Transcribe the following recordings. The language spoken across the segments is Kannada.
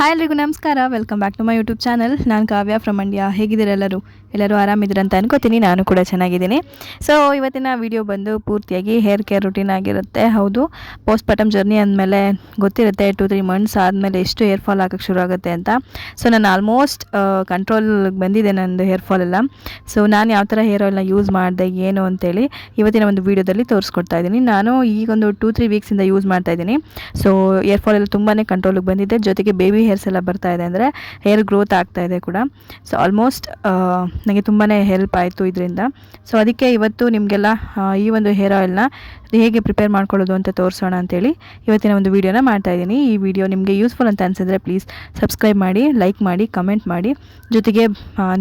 ಹಾಯ್ ಎಲ್ರಿಗೂ ನಮಸ್ಕಾರ. Welcome back to my YouTube channel ನಾನು ಕಾವ್ಯ ಫ್ರಮ್ ಮಂಡ್ಯ ಹೇಗಿದ್ದೀರ ಎಲ್ಲರೂ? ಎಲ್ಲರೂ ಆರಾಮಿದ್ದೀರ ಅಂತ ಅನ್ಕೋತೀನಿ. ನಾನು ಕೂಡ ಚೆನ್ನಾಗಿದ್ದೀನಿ. ಸೊ ಇವತ್ತಿನ ವಿಡಿಯೋ ಬಂದು ಪೂರ್ತಿಯಾಗಿ ಹೇರ್ ಕೇರ್ ರುಟೀನ್ ಆಗಿರುತ್ತೆ. ಹೌದು. ಪೋಸ್ಟ್ ಪಾರ್ಟಮ್ ಜರ್ನಿ ಅಂದಮೇಲೆ ಗೊತ್ತಿರುತ್ತೆ ಟು ತ್ರೀ ಮಂತ್ಸ್ ಆದಮೇಲೆ ಎಷ್ಟು ಹೇರ್ ಫಾಲ್ ಆಗೋಕ್ಕೆ ಶುರು ಆಗುತ್ತೆ ಅಂತ. ಸೊ ನಾನು ಆಲ್ಮೋಸ್ಟ್ ಕಂಟ್ರೋಲ್ ಬಂದಿದೆ ನನ್ನದು ಹೇರ್ ಫಾಲ್ ಎಲ್ಲ. ಸೊ ನಾನು ಯಾವ ಥರ ಹೇರ್ ಆಯಿಲ್ನ ಯೂಸ್ ಮಾಡಿದೆ, ಏನು ಅಂತೇಳಿ ಇವತ್ತಿನ ಒಂದು ವೀಡಿಯೋದಲ್ಲಿ ತೋರಿಸ್ಕೊಡ್ತಾ ಇದ್ದೀನಿ. ನಾನು ಈಗೊಂದು ಟೂ ತ್ರೀ ವೀಕ್ಸಿಂದ ಯೂಸ್ ಮಾಡ್ತಾ ಇದ್ದೀನಿ. ಸೊ ಹೇರ್ ಫಾಲ್ ಎಲ್ಲ ತುಂಬಾ ಕಂಟ್ರೋಲಿಗೆ ಬಂದಿದೆ ಜೊತೆಗೆ ಬೇಬಿ ಹೇರ್ಸ್ ಎಲ್ಲ ಬರ್ತಾ ಇದೆ ಅಂದರೆ ಹೇರ್ ಗ್ರೋತ್ ಆಗ್ತಾ ಇದೆ ಕೂಡ. ಸೊ ಆಲ್ಮೋಸ್ಟ್ ನನಗೆ ತುಂಬಾ ಹೆಲ್ಪ್ ಆಯಿತು ಇದರಿಂದ. ಸೊ ಅದಕ್ಕೆ ಇವತ್ತು ನಿಮಗೆಲ್ಲ ಈ ಒಂದು ಹೇರ್ ಆಯಿಲ್ನ ಹೇಗೆ ಪ್ರಿಪೇರ್ ಮಾಡ್ಕೊಳ್ಳೋದು ಅಂತ ತೋರಿಸೋಣ ಅಂತೇಳಿ ಇವತ್ತಿನ ಒಂದು ವೀಡಿಯೋನ ಮಾಡ್ತಾ ಇದ್ದೀನಿ. ಈ ವಿಡಿಯೋ ನಿಮಗೆ ಯೂಸ್ಫುಲ್ ಅಂತ ಅನಿಸಿದ್ರೆ ಪ್ಲೀಸ್ ಸಬ್ಸ್ಕ್ರೈಬ್ ಮಾಡಿ ಲೈಕ್ ಮಾಡಿ ಕಮೆಂಟ್ ಮಾಡಿ, ಜೊತೆಗೆ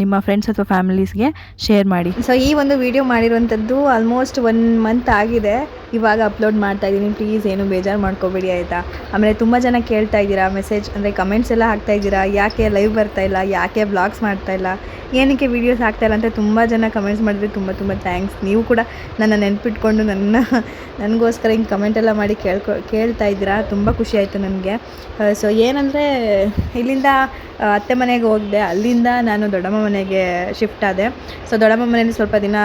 ನಿಮ್ಮ ಫ್ರೆಂಡ್ಸ್ ಅಥವಾ ಫ್ಯಾಮಿಲೀಸ್ಗೆ ಶೇರ್ ಮಾಡಿ. ಸೊ ಈ ಒಂದು ವಿಡಿಯೋ ಮಾಡಿರುವಂಥದ್ದು ಆಲ್ಮೋಸ್ಟ್ ಒನ್ ಮಂತ್ ಆಗಿದೆ. ಇವಾಗ ಅಪ್ಲೋಡ್ ಮಾಡ್ತಾ ಇದ್ದೀನಿ. ಪ್ಲೀಸ್ ಏನು ಬೇಜಾರು ಮಾಡ್ಕೋಬೇಡಿ ಆಯಿತಾ? ಆಮೇಲೆ ತುಂಬ ಜನ ಕೇಳ್ತಾ ಇದ್ದೀರಾ ಮೆಸೇಜ್ ಅಂದರೆ ಕಮೆಂಟ್ಸ್ ಎಲ್ಲ ಹಾಕ್ತಾ ಇದ್ದೀರಾ? ಯಾಕೆ ಲೈವ್ ಬರ್ತಾ ಇಲ್ಲ? ಯಾಕೆ ಬ್ಲಾಗ್ಸ್ ಮಾಡ್ತಾ ಇಲ್ಲ? ಏನಕ್ಕೆ ವೀಡಿಯೋಸ್ ಹಾಕ್ತಾ ಇಲ್ಲ ಅಂತ ತುಂಬ ಜನ ಕಮೆಂಟ್ಸ್ ಮಾಡಿದ್ರೆ ತುಂಬ ತುಂಬ ಥ್ಯಾಂಕ್ಸ್ ನೀವು ಕೂಡ ನನ್ನ ನೆನಪಿಟ್ಕೊಂಡು ನನ್ನ ನನಗೋಸ್ಕರ ಹಿಂಗೆ ಕಮೆಂಟ್ ಎಲ್ಲ ಮಾಡಿ ಕೇಳ್ಕೊ, ಕೇಳ್ತಾ ಇದ್ದೀರಾ? ತುಂಬ ಖುಷಿ ಆಯಿತು ನನಗೆ. ಸೊ ಏನಂದರೆ, ಇಲ್ಲಿಂದ ಅತ್ತೆ ಮನೆಗೆ ಹೋಗಿದೆ. ಅಲ್ಲಿಂದ ನಾನು ದೊಡ್ಡಮ್ಮ ಮನೆಗೆ ಶಿಫ್ಟ್ ಆದೆ. ಸೊ ದೊಡ್ಡಮ್ಮ ಮನೇಲಿ ಸ್ವಲ್ಪ ದಿನ,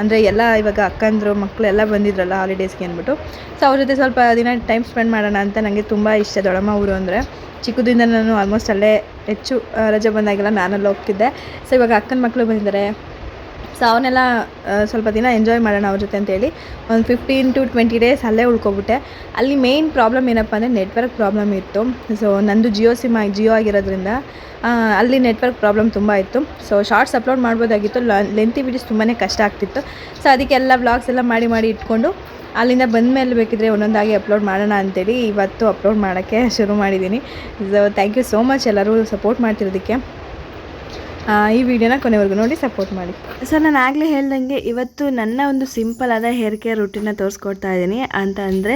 ಅಂದರೆ ಎಲ್ಲ ಇವಾಗ ಅಕ್ಕಂದರು ಮಕ್ಕಳೆಲ್ಲ ಬಂದಿದ್ರಲ್ಲ ಹಾಲಿಡೇಸ್ಗೆ ಅಂದ್ಬಿಟ್ಟು. ಸೊ ಅವ್ರ ಜೊತೆ ಸ್ವಲ್ಪ ದಿನ ಟೈಮ್ ಸ್ಪೆಂಡ್ ಮಾಡೋಣ ಅಂತ ನನಗೆ ತುಂಬ ಇಷ್ಟ ದೊಡ್ಡಮ್ಮ ಊರು ಅಂದರೆ. ಚಿಕ್ಕದಿಂದ ನಾನು ಆಲ್ಮೋಸ್ಟ್ ಅಲ್ಲೇ ಹೆಚ್ಚು ರಜೆ ಬಂದಾಗೆಲ್ಲ ನಾನಲ್ಲಿ ಹೋಗ್ತಿದ್ದೆ. ಸೊ ಇವಾಗ ಅಕ್ಕನ ಮಕ್ಕಳು ಬಂದಿದ್ದಾರೆ. ಸೊ ಅವನ್ನೆಲ್ಲ ಸ್ವಲ್ಪ ದಿನ ಎಂಜಾಯ್ ಮಾಡೋಣ ಅವ್ರ ಜೊತೆ ಅಂತೇಳಿ. ಒಂದು ಫಿಫ್ಟೀನ್ ಟು ಟ್ವೆಂಟಿ ಡೇಸ್ ಅಲ್ಲೇ ಉಳ್ಕೊಬಿಟ್ಟೆ. ಅಲ್ಲಿ ಮೇಯ್ನ್ ಪ್ರಾಬ್ಲಮ್ ಏನಪ್ಪ ಅಂದರೆ ನೆಟ್ವರ್ಕ್ ಪ್ರಾಬ್ಲಮ್ ಇತ್ತು. ಸೊ ನಂದು ಜಿಯೋ ಸಿಮ್ ಜಿಯೋ ಆಗಿರೋದ್ರಿಂದ ಅಲ್ಲಿ ನೆಟ್ವರ್ಕ್ ಪ್ರಾಬ್ಲಮ್ ತುಂಬ ಇತ್ತು. ಸೊ ಶಾರ್ಟ್ಸ್ ಅಪ್ಲೋಡ್ ಮಾಡ್ಬೋದಾಗಿತ್ತು. ಲೆಂತಿ ವೀಡಿಯೋಸ್ ತುಂಬಾ ಕಷ್ಟ ಆಗ್ತಿತ್ತು. ಸೊ ಅದಕ್ಕೆಲ್ಲ ಬ್ಲಾಗ್ಸ್ ಎಲ್ಲ ಮಾಡಿ ಮಾಡಿ ಇಟ್ಕೊಂಡು, ಅಲ್ಲಿಂದ ಬಂದ ಮೇಲೆ ಬೇಕಿದ್ರೆ ಒಂದೊಂದಾಗಿ ಅಪ್ಲೋಡ್ ಮಾಡೋಣ ಅಂತೇಳಿ ಇವತ್ತು ಅಪ್ಲೋಡ್ ಮಾಡೋಕ್ಕೆ ಶುರು ಮಾಡಿದ್ದೀನಿ. So thank you so much ಎಲ್ಲರೂ ಸಪೋರ್ಟ್ ಮಾಡ್ತಿರೋದಕ್ಕೆ. ಈ ವಿಡಿಯೋನ ಕೊನೆವರೆಗೂ ನೋಡಿ ಸಪೋರ್ಟ್ ಮಾಡಿ. ಸರ್ ನಾನು ಆಗಲೇ ಹೇಳ್ದಂಗೆ ಇವತ್ತು ನನ್ನ ಒಂದು ಸಿಂಪಲ್ ಆದ ಹೇರ್ ಕೇರ್ ರುಟೀನ ತೋರಿಸ್ಕೊಡ್ತಾ ಇದ್ದೀನಿ ಅಂತ ಅಂದರೆ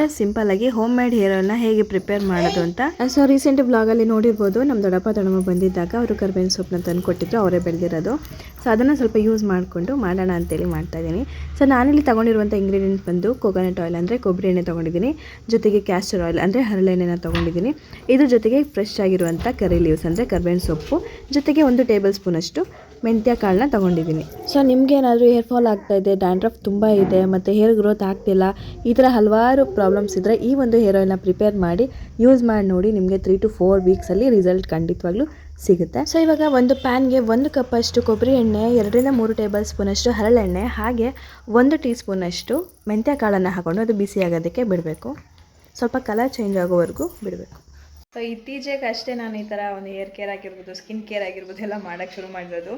ಆಗಿ ಹೋಮ್ ಮೇಡ್ ಹೇರ್ ಆಯಿಲ್ನ ಹೇಗೆ ಪ್ರಿಪೇರ್ ಮಾಡೋದು ಅಂತ. ಸೊ ರೀಸೆಂಟ್ ಬ್ಲಾಗಲ್ಲಿ ನೋಡಿರ್ಬೋದು. ನಮ್ಮ ದೊಡ್ಡಪ್ಪ ದೊಡ್ಡಮ್ಮ ಬಂದಿದ್ದಾಗ ಅವರು ಕರ್ಬೇವಿನ ಸೊಪ್ಪನ್ನ ತಂದು ಕೊಟ್ಟಿದ್ರು. ಅವರೇ ಬೆಳೆದಿರೋದು. ಸೊ ಅದನ್ನು ಸ್ವಲ್ಪ ಯೂಸ್ ಮಾಡಿಕೊಂಡು ಮಾಡೋಣ ಅಂತೇಳಿ ಮಾಡ್ತಾ ಇದ್ದೀನಿ ಸೊ ನಾನಿಲ್ಲಿ ತೊಗೊಂಡಿರುವಂಥ ಇಂಗ್ರೀಡಿಯೆಂಟ್ ಬಂದು ಕೋಕೋನಟ್ ಆಯಿಲ್ ಅಂದರೆ ಕೊಬ್ಬರಿ ಎಣ್ಣೆ ತೊಗೊಂಡಿದ್ದೀನಿ. ಜೊತೆಗೆ ಕ್ಯಾಸ್ಟರ್ ಆಯಿಲ್ ಅಂದರೆ ಹರಳೆಣ್ಣೆನ ತೊಗೊಂಡಿದ್ದೀನಿ. ಇದ್ರ ಜೊತೆಗೆ ಫ್ರೆಶ್ ಆಗಿರುವಂಥ ಕರಿ ಲೀವ್ಸ್ ಅಂದರೆ ಕರ್ಬೇವಿನ ಸೊಪ್ಪು. ಜೊತೆಗೆ ಒಂದು ಟೇಬಲ್ ಸ್ಪೂನಷ್ಟು ಮೆಂತ್ಯ ಕಾಳನ್ನ ತೊಗೊಂಡಿದ್ದೀನಿ. ಸೊ ನಿಮ್ಗೆ ಏನಾದರೂ ಹೇರ್ ಫಾಲ್ ಆಗ್ತಾ ಇದೆ ಡ್ಯಾಂಡ್ರಫ್ ತುಂಬ ಇದೆ, ಮತ್ತು ಹೇರ್ ಗ್ರೋತ್ ಆಗ್ತಿಲ್ಲ, ಈ ಥರ ಹಲವಾರು ಪ್ರಾಬ್ಲಮ್ಸ್ ಇದ್ದರೆ ಈ ಒಂದು ಹೇರ್ ಆಯಿಲ್ನ ಪ್ರಿಪೇರ್ ಮಾಡಿ ಯೂಸ್ ಮಾಡಿ ನೋಡಿ ನಿಮಗೆ ತ್ರೀ ಟು ಫೋರ್ ವೀಕ್ಸಲ್ಲಿ ರಿಸಲ್ಟ್ ಖಂಡಿತವಾಗ್ಲೂ ಸಿಗುತ್ತೆ. ಸೊ ಇವಾಗ ಒಂದು ಪ್ಯಾನ್ಗೆ ಒಂದು ಕಪ್ಪಷ್ಟು ಕೊಬ್ಬರಿ ಎಣ್ಣೆ, ಎರಡರಿಂದ ಮೂರು ಟೇಬಲ್ ಸ್ಪೂನಷ್ಟು ಹರಳೆಣ್ಣೆ, ಹಾಗೆ ಒಂದು ಟೀ ಸ್ಪೂನಷ್ಟು ಮೆಂತ್ಯ ಕಾಳನ್ನು ಹಾಕೊಂಡು ಅದು ಬಿಸಿ ಆಗೋದಕ್ಕೆ ಬಿಡಬೇಕು. ಸ್ವಲ್ಪ ಕಲರ್ ಚೇಂಜ್ ಆಗೋವರೆಗೂ ಬಿಡಬೇಕು. ಸೊ ಇತ್ತೀಚೆಗೆ ಅಷ್ಟೇ ನಾನು ಈ ಥರ ಒಂದು ಹೇರ್ ಕೇರ್ ಆಗಿರ್ಬೋದು ಸ್ಕಿನ್ ಕೇರ್ ಆಗಿರ್ಬೋದು ಎಲ್ಲ ಮಾಡೋಕ್ಕೆ ಶುರು ಮಾಡಿರೋದು.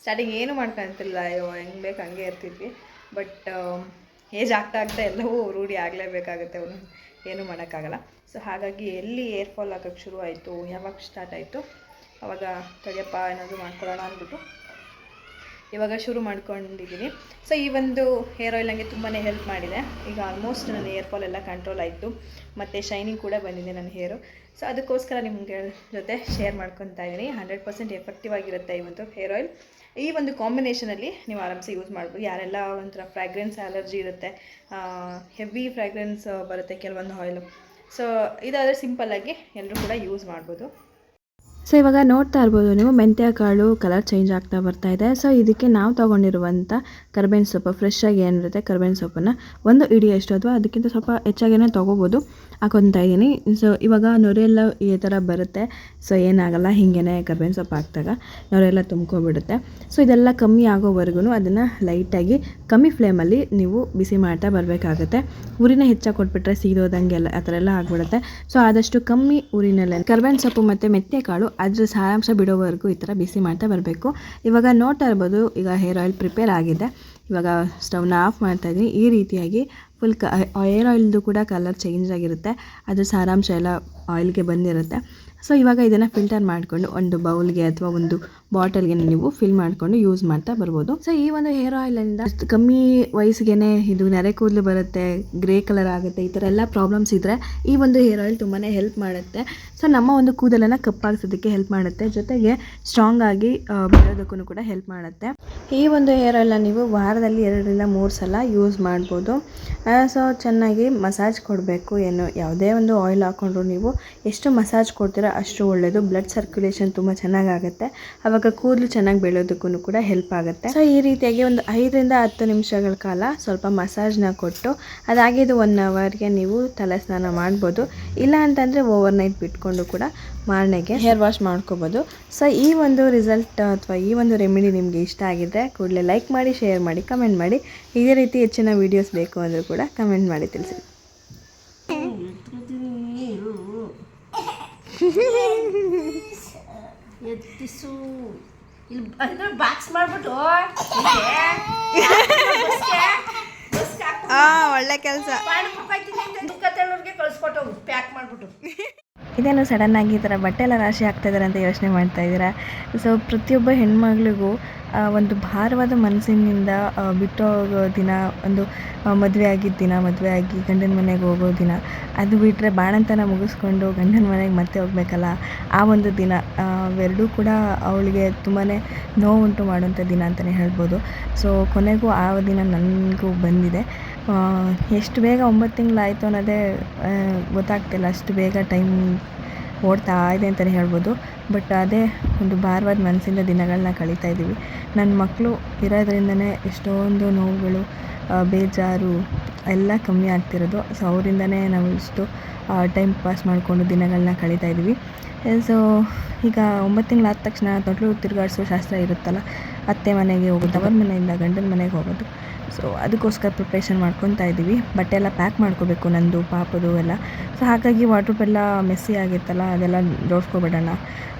ಸ್ಟಾರ್ಟಿಂಗ್ ಏನು ಮಾಡ್ಕೊಂತಿಲ್ಲ, ಅಯ್ಯೋ, ಹೆಂಗೆ ಬೇಕು ಹಂಗೆ ಇರ್ತಿದ್ವಿ. ಬಟ್ ಏಜ್ ಆಗ್ತಾ ಆಗ್ತಾ ಎಲ್ಲವೂ ರೂಢಿ ಆಗಲೇಬೇಕಾಗುತ್ತೆ ಅವನು ಏನೂ ಮಾಡೋಕ್ಕಾಗಲ್ಲ. ಸೊ ಹಾಗಾಗಿ ಎಲ್ಲಿ ಏರ್ ಫಾಲ್ ಆಗೋಕ್ಕೆ ಶುರು ಆಯಿತು, ಯಾವಾಗ ಸ್ಟಾರ್ಟ್ ಆಯಿತು, ಅವಾಗ ತಡಿಯಪ್ಪ ಏನಾದರೂ ಮಾಡ್ಕೊಳ್ಳೋಣ ಅಂದ್ಬಿಟ್ಟು ಇವಾಗ ಶುರು ಮಾಡ್ಕೊಂಡಿದ್ದೀನಿ. ಸೊ ಈ ಒಂದು ಹೇರ್ ಆಯಿಲ್ ನನಗೆ ತುಂಬಾ ಹೆಲ್ಪ್ ಮಾಡಿದೆ. ಈಗ ಆಲ್ಮೋಸ್ಟ್ ನನ್ನ ಹೇರ್ ಫಾಲ್ ಎಲ್ಲ ಕಂಟ್ರೋಲ್ ಆಯಿತು. ಮತ್ತು ಶೈನಿಂಗ್ ಕೂಡ ಬಂದಿದೆ ನನ್ನ ಹೇರು ಸೊ ಅದಕ್ಕೋಸ್ಕರ ನಿಮಗೆ ಜೊತೆ ಶೇರ್ ಮಾಡ್ಕೊತಾ ಇದ್ದೀನಿ. ಹಂಡ್ರೆಡ್ ಪರ್ಸೆಂಟ್ ಎಫೆಕ್ಟಿವ್ ಆಗಿರುತ್ತೆ ಈ ಒಂದು ಹೇರ್ ಆಯಿಲ್ ಈ ಒಂದು ಕಾಂಬಿನೇಷನಲ್ಲಿ ನೀವು ಆರಾಮ್ಸೆ ಯೂಸ್ ಮಾಡ್ಬೋದು. ಯಾರೆಲ್ಲ ಒಂಥರ ಫ್ರ್ಯಾಗ್ರೆನ್ಸ್ ಅಲರ್ಜಿ ಇರುತ್ತೆ ಹೆವಿ ಫ್ರ್ಯಾಗ್ರೆನ್ಸ್ ಬರುತ್ತೆ ಕೆಲವೊಂದು ಆಯಿಲು ಸೊ ಇದಾದರೆ ಸಿಂಪಲ್ಲಾಗಿ ಎಲ್ಲರೂ ಕೂಡ ಯೂಸ್ ಮಾಡ್ಬೋದು. ಸೊ ಇವಾಗ ನೋಡ್ತಾ ಇರ್ಬೋದು, ನೀವು ಮೆಂತ್ಯ, ಕಾಳು ಕಲರ್ ಚೇಂಜ್ ಆಗ್ತಾ ಬರ್ತಾ ಇದೆ. ಸೊ ಇದಕ್ಕೆ ನಾವು ತೊಗೊಂಡಿರುವಂಥ ಕರ್ಬೇವಿನ ಸೊಪ್ಪು ಫ್ರೆಶ್ ಆಗಿ ಏನಿರುತ್ತೆ ಕರ್ಬೇವಿನ ಸೊಪ್ಪನ್ನು ಒಂದು ಇಡಿಯಷ್ಟು ಅಥವಾ ಅದಕ್ಕಿಂತ ಸ್ವಲ್ಪ ಹೆಚ್ಚಾಗೇ ತೊಗೋಬೋದು ಹಾಕೊತಾ ಇದ್ದೀನಿ ಸೊ ಇವಾಗ ನೊರೆಲ್ಲ ಈ ಥರ ಬರುತ್ತೆ. ಸೊ ಏನಾಗಲ್ಲ, ಹೀಗೇನೆ ಕರ್ಬೇವಿನ ಸೊಪ್ಪು ಹಾಕಿದಾಗ ನೊರೆಲ್ಲ ತುಂಬ್ಕೊಬಿಡುತ್ತೆ ಸೊ ಇದೆಲ್ಲ ಕಮ್ಮಿ ಆಗೋವರೆಗೂ ಅದನ್ನು ಲೈಟಾಗಿ ಕಮ್ಮಿ ಫ್ಲೇಮಲ್ಲಿ ನೀವು ಬಿಸಿ ಮಾಡ್ತಾ ಬರಬೇಕಾಗುತ್ತೆ. ಉರಿನ ಹೆಚ್ಚಾಗಿ ಕೊಟ್ಬಿಟ್ರೆ ಸೀದೋದಂಗೆ ಎಲ್ಲ ಆ ಥರ ಎಲ್ಲ ಆಗಿಬಿಡುತ್ತೆ. ಸೊ ಆದಷ್ಟು ಕಮ್ಮಿ ಊರಿನಲ್ಲೇ ಕರ್ಬೇವಿನ ಸೊಪ್ಪು ಮತ್ತು ಮೆತ್ತೆ ಕಾಳು ಅದ್ರ ಸಾರಾಂಶ ಬಿಡೋವರೆಗೂ ಈ ಥರ ಬಿಸಿ ಮಾಡ್ತಾ ಬರಬೇಕು. ಇವಾಗ ನೋಡ್ತಾ ಇರ್ಬೋದು, ಈಗ ಹೇರ್ ಆಯಿಲ್ ಪ್ರಿಪೇರ್ ಆಗಿದೆ. ಇವಾಗ ಸ್ಟವ್ನ ಆಫ್ ಮಾಡ್ತಾ ಇದ್ದೀನಿ. ಈ ರೀತಿಯಾಗಿ ಫುಲ್ ಕ ಹೇರ್ ಆಯಿಲ್ದು ಕೂಡ ಕಲರ್ ಚೇಂಜ್ ಆಗಿರುತ್ತೆ. ಅದ್ರ ಸಾರಾಂಶ ಎಲ್ಲ ಆಯಿಲ್ಗೆ ಬಂದಿರುತ್ತೆ. ಸೊ ಇವಾಗ ಇದನ್ನು ಫಿಲ್ಟರ್ ಮಾಡಿಕೊಂಡು ಒಂದು ಬೌಲ್ಗೆ ಅಥವಾ ಒಂದು ಬಾಟಲ್ಗೆ ನೀವು ಫಿಲ್ ಮಾಡಿಕೊಂಡು ಯೂಸ್ ಮಾಡ್ತಾ ಬರ್ಬೋದು. ಸೊ ಈ ಒಂದು ಹೇರ್ ಆಯಿಲಿಂದ ಕಮ್ಮಿ ವಯಸ್ಸಿಗೆ ಇದು ನೆರೆ ಕೂದಲು ಬರುತ್ತೆ ಗ್ರೇ ಕಲರ್ ಆಗುತ್ತೆ ಈ ಥರ ಎಲ್ಲ ಪ್ರಾಬ್ಲಮ್ಸ್ ಇದ್ದರೆ ಈ ಒಂದು ಹೇರ್ ಆಯಿಲ್ ತುಂಬಾ ಹೆಲ್ಪ್ ಮಾಡುತ್ತೆ. ಸೊ ನಮ್ಮ ಒಂದು ಕೂದಲನ್ನು ಕಪ್ಪಾಗಿಸೋದಕ್ಕೆ ಹೆಲ್ಪ್ ಮಾಡುತ್ತೆ. ಜೊತೆಗೆ ಸ್ಟ್ರಾಂಗ್ ಆಗಿ ಆ, ಬೆಳೆಯೋದಕ್ಕೂ ಕೂಡ ಹೆಲ್ಪ್ ಮಾಡುತ್ತೆ. ಈ ಒಂದು ಹೇರ್ ಆಯಿಲ್ನ ನೀವು ವಾರದಲ್ಲಿ ಎರಡರಿಂದ ಮೂರು ಸಲ ಯೂಸ್ ಮಾಡ್ಬೋದು. ಸೊ ಚೆನ್ನಾಗಿ ಮಸಾಜ್ ಕೊಡಬೇಕು. ಏನು, ಯಾವುದೇ ಒಂದು ಆಯಿಲ್ ಹಾಕ್ಕೊಂಡ್ರು ನೀವು ಎಷ್ಟು ಮಸಾಜ್ ಕೊಡ್ತೀರೋ ಅಷ್ಟು ಒಳ್ಳೆಯದು ಬ್ಲಡ್ ಸರ್ಕ್ಯುಲೇಷನ್ ತುಂಬ ಚೆನ್ನಾಗಾಗುತ್ತೆ. ಆವಾಗ ಕೂದಲು ಚೆನ್ನಾಗಿ ಬೆಳೆಯೋದಕ್ಕೂ ಕೂಡ ಹೆಲ್ಪ್ ಆಗುತ್ತೆ. ಸೊ ಈ ರೀತಿಯಾಗಿ ಒಂದು ಐದರಿಂದ ಹತ್ತು ನಿಮಿಷಗಳ ಕಾಲ ಸ್ವಲ್ಪ ಮಸಾಜ್ನ ಕೊಟ್ಟು, ಅದಾಗಿದ್ದು ಒನ್ ಅವರ್ಗೆ ನೀವು ತಲೆ ಸ್ನಾನ ಮಾಡ್ಬೋದು. ಇಲ್ಲ ಅಂತಂದರೆ ಓವರ್ ನೈಟ್ ಬಿಟ್ಕೊಂಡು ಕೂಡ ಮಾರನೆಗೆ. ಹೇರ್ ವಾಶ್ ಮಾಡ್ಕೋಬೋದು. ಸೊ ಈ ಒಂದು ರಿಸಲ್ಟ್ ಅಥವಾ ಈ ಒಂದು ರೆಮಿಡಿ ನಿಮಗೆ ಇಷ್ಟ ಆಗಿದ್ದರೆ ಕೂಡಲೇ ಲೈಕ್ ಮಾಡಿ ಶೇರ್ ಮಾಡಿ ಕಮೆಂಟ್ ಮಾಡಿ. ಇದೇ ರೀತಿ ಹೆಚ್ಚಿನ ವೀಡಿಯೋಸ್ ಬೇಕು ಅಂದರೂ ಕೂಡ ಕಮೆಂಟ್ ಮಾಡಿ ತಿಳಿಸಿ. ಬಾಕ್ಸ್ ಮಾಡ್ಬಿಟ್ಟು. ಒಳ್ಳೆ ಕೆಲಸ. ಕಳಿಸ್ಕೊಟ್ಟು ಪ್ಯಾಕ್ ಮಾಡ್ಬಿಟ್ಟು. ಇದೇನು ಆಗಿ ಈ ಥರ ಬಟ್ಟೆ ಎಲ್ಲ ರಾಶಿ ಆಗ್ತಾಯಿದ್ದಾರೆ ಅಂತ ಯೋಚನೆ ಮಾಡ್ತಾ ಇದ್ದೀರಾ? ಸೊ ಪ್ರತಿಯೊಬ್ಬ ಹೆಣ್ಮಗಳಿಗೂ ಒಂದು ಭಾರವಾದ ಮನಸ್ಸಿನಿಂದ ಆ, ಬಿಟ್ಟು ಹೋಗೋ ದಿನ ಒಂದು ಮದುವೆ ಆಗಿದ್ದ ದಿನ ಮದುವೆ ಆಗಿ ಗಂಡನ ಮನೆಗೆ ಹೋಗೋ ದಿನ ಅದು ಬಿಟ್ಟರೆ ಬಾಣಂತನ ಮುಗಿಸ್ಕೊಂಡು ಗಂಡನ ಮನೆಗೆ ಮತ್ತೆ ಹೋಗ್ಬೇಕಲ್ಲ? ಆ ಒಂದು ದಿನ ಅವೆರಡೂ ಕೂಡ ಅವಳಿಗೆ ತುಂಬಾ ನೋವುಂಟು ಮಾಡುವಂಥ ದಿನ ಅಂತಲೇ ಹೇಳ್ಬೋದು. ಸೊ ಕೊನೆಗೂ ಆ ದಿನ ನನಗೂ ಬಂದಿದೆ. ಎಷ್ಟು ಬೇಗ ಒಂಬತ್ತು ತಿಂಗಳಾಯಿತು ಅನ್ನೋದೇ ಗೊತ್ತಾಗ್ತಿಲ್ಲ. ಅಷ್ಟು ಬೇಗ ಟೈಮ್ ಓಡ್ತಾ ಇದೆ ಅಂತಲೇ ಹೇಳ್ಬೋದು. ಬಟ್ ಅದೇ ಒಂದು ಭಾರವಾದ ಮನಸ್ಸಿಂದ ದಿನಗಳನ್ನ ಕಳೀತಾ ಇದ್ದೀವಿ. ನನ್ನ ಮಕ್ಕಳು ಇರೋದ್ರಿಂದನೇ ಎಷ್ಟೊಂದು ನೋವುಗಳು ಬೇಜಾರು ಎಲ್ಲ ಕಮ್ಮಿ ಆಗ್ತಿರೋದು. ಸೊ ಅವರಿಂದನೇ ನಾವು ಇಷ್ಟು ಟೈಮ್ ಪಾಸ್ ಮಾಡಿಕೊಂಡು ದಿನಗಳನ್ನ ಕಳೀತಾ ಇದ್ದೀವಿ ಸೊ ಈಗ ಒಂಬತ್ತು ಆದ ತಕ್ಷಣ ತೊಟ್ಲು ತಿರುಗಾಡಿಸೋ ಶಾಸ್ತ್ರ ಇರುತ್ತಲ್ಲ, ಅತ್ತೆ ಮನೆಗೆ ಹೋಗೋದು, ಅವ್ರ ಮನೆಯಿಂದ ಗಂಡನ ಮನೆಗೆ ಹೋಗೋದು. ಸೊ ಅದಕ್ಕೋಸ್ಕರ ಪ್ರಿಪ್ರೇಷನ್ ಮಾಡ್ಕೊತಾ ಇದ್ದೀವಿ. ಬಟ್ಟೆ ಎಲ್ಲ ಪ್ಯಾಕ್ ಮಾಡ್ಕೋಬೇಕು ನಂದು, ಪಾಪದು ಎಲ್ಲ. ಸೊ ಹಾಗಾಗಿ ವಾಟ್ರೂಪ್ ಎಲ್ಲ ಮೆಸ್ಸಿ ಆಗಿತ್ತಲ್ಲ, ಅದೆಲ್ಲ ಜೋಡಿಸ್ಕೊಬಿಡೋಣ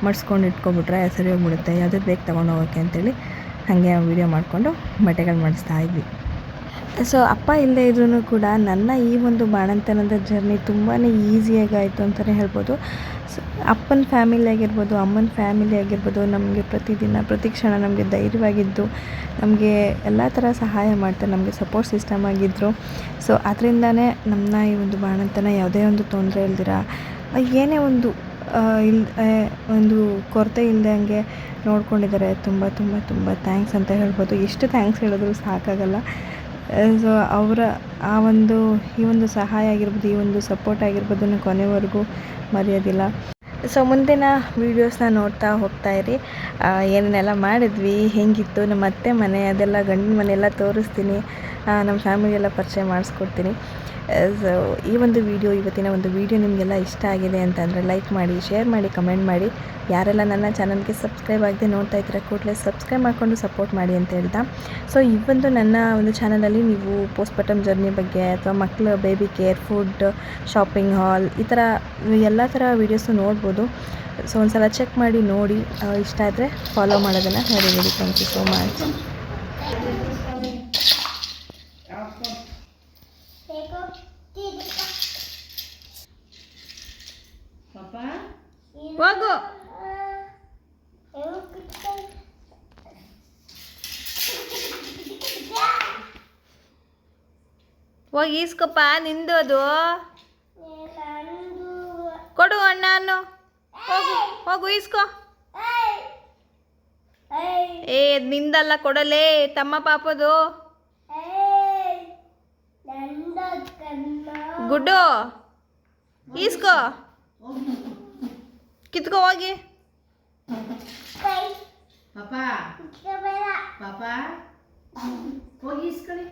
ಮಡಿಸ್ಕೊಂಡು ಇಟ್ಕೊಬಿಟ್ರೆ ಸರಿ ಹೋಗ್ಬಿಡುತ್ತೆ. ಯಾವುದೇ ಬೇಗ ತೊಗೊಂಡು ಹೋಗೋಕ್ಕೆ ಅಂತೇಳಿ ಹಾಗೆ ವೀಡಿಯೋ ಮಾಡಿಕೊಂಡು ಬಟ್ಟೆಗಳು ಮಾಡಿಸ್ತಾ ಇದ್ವಿ. ಸೊ ಅಪ್ಪ ಇಲ್ಲದೆ ಇದ್ರೂ ಕೂಡ ನನ್ನ ಈ ಒಂದು ಬಾಣಂತನದ ಜರ್ನಿ ತುಂಬಾ ಈಸಿಯಾಗಿ ಆಯಿತು ಅಂತಲೇ ಹೇಳ್ಬೋದು. ಸೊ ಅಪ್ಪನ ಫ್ಯಾಮಿಲಿ ಆಗಿರ್ಬೋದು, ಅಮ್ಮನ ಫ್ಯಾಮಿಲಿ ಆಗಿರ್ಬೋದು, ನಮಗೆ ಪ್ರತಿದಿನ, ಪ್ರತಿ ಕ್ಷಣ ನಮಗೆ ಧೈರ್ಯವಾಗಿದ್ದು, ನಮಗೆ ಎಲ್ಲ ಥರ ಸಹಾಯ ಮಾಡ್ತಾರೆ ನಮಗೆ ಸಪೋರ್ಟ್ ಸಿಸ್ಟಮ್ ಆಗಿದ್ದರು ಸೊ ಅದರಿಂದನೇ ನಮ್ಮನ್ನ ಈ ಒಂದು ಬಾಣಂತನ ಯಾವುದೇ ಒಂದು ತೊಂದರೆ ಇಲ್ದಿರ ಏನೇ ಒಂದು ಇಲ್ ಒಂದು ಕೊರತೆ ಇಲ್ದಂಗೆ ನೋಡ್ಕೊಂಡಿದ್ದಾರೆ. ತುಂಬ ತುಂಬ ತುಂಬ ಥ್ಯಾಂಕ್ಸ್ ಅಂತ ಹೇಳ್ಬೋದು. ಎಷ್ಟು ಥ್ಯಾಂಕ್ಸ್ ಹೇಳಿದ್ರು ಸಾಕಾಗಲ್ಲ. ಸೊ ಅವರ ಆ ಒಂದು, ಈ ಒಂದು ಸಹಾಯ ಆಗಿರ್ಬೋದು, ಈ ಒಂದು ಸಪೋರ್ಟ್ ಆಗಿರ್ಬೋದು ಕೊನೆವರೆಗೂ ಮರೆಯೋದಿಲ್ಲ. ಸೊ ಮುಂದಿನ ವೀಡಿಯೋಸ್ನ ನೋಡ್ತಾ ಹೋಗ್ತಾ ಇರಿ. ಏನೇನೆಲ್ಲ ಮಾಡಿದ್ವಿ, ಹೇಗಿತ್ತು, ನಮ್ಮ ಅತ್ತೆ ಮನೆ ಅದೆಲ್ಲ, ಗಂಡನ ಮನೆ ಎಲ್ಲ ತೋರಿಸ್ತೀನಿ. ನಮ್ಮ ಫ್ಯಾಮಿಲಿಯೆಲ್ಲ ಪರಿಚಯ ಮಾಡಿಸ್ಕೊಡ್ತೀನಿ. ಸೊ ಈ ಒಂದು ವಿಡಿಯೋ ಇವತ್ತಿನ ಒಂದು ವಿಡಿಯೋ ನಿಮಗೆಲ್ಲ ಇಷ್ಟ ಆಗಿದೆ ಅಂತಂದರೆ ಲೈಕ್ ಮಾಡಿ ಶೇರ್ ಮಾಡಿ ಕಮೆಂಟ್ ಮಾಡಿ. ಯಾರೆಲ್ಲ ನನ್ನ ಚಾನಲ್ಗೆ ಸಬ್ಸ್ಕ್ರೈಬ್ ಆಗದೆ ನೋಡ್ತಾ ಇದ್ದೀರಾ, ಕೂಡಲೇ ಸಬ್ಸ್ಕ್ರೈಬ್ ಮಾಡಿಕೊಂಡು ಸಪೋರ್ಟ್ ಮಾಡಿ ಅಂತ ಹೇಳ್ತಾ. ಸೊ ಇವೊಂದು ನನ್ನ ಒಂದು ಚಾನಲಲ್ಲಿ ನೀವು ಪೋಸ್ಟ್ಮಾರ್ಟಮ್ ಜರ್ನಿ ಬಗ್ಗೆ ಅಥವಾ ಮಕ್ಕಳ baby care food shopping haul ಈ ಥರ ಎಲ್ಲ ಥರ ವೀಡಿಯೋಸು ನೋಡ್ಬೋದು. ಸೊ ಒಂದು ಸಲ ಚೆಕ್ ಮಾಡಿ ನೋಡಿ. ಇಷ್ಟ ಆದರೆ ಫಾಲೋ ಮಾಡೋದನ್ನು ಹೇಳಿ ಥ್ಯಾಂಕ್ ಯು ಸೋ ಮಚ್ ಪಾಪ? ಹೋಗು. ಹೋಗಿ ಈಸ್ಕೊಪ್ಪ ನಿಂದು ಅದು. ಕೊಡು ಅಣ್ಣನು ಹೋಗು ಹೋಗು ಈಸ್ಕೊ. ಏ ಅದ್ ನಿಂದಲ್ಲ ಕೊಡಲೇ ತಮ್ಮ ಪಾಪದು. ಗುಡ್ಡು. ಈಸ್ಕೋ. ಕಿತ್ಕೋ ಹೋಗಿ. ಪಾಪಾ. ಪಾಪಾ. ಹೋಗಿ ಇಸ್ಕೊಳ್ಳಿ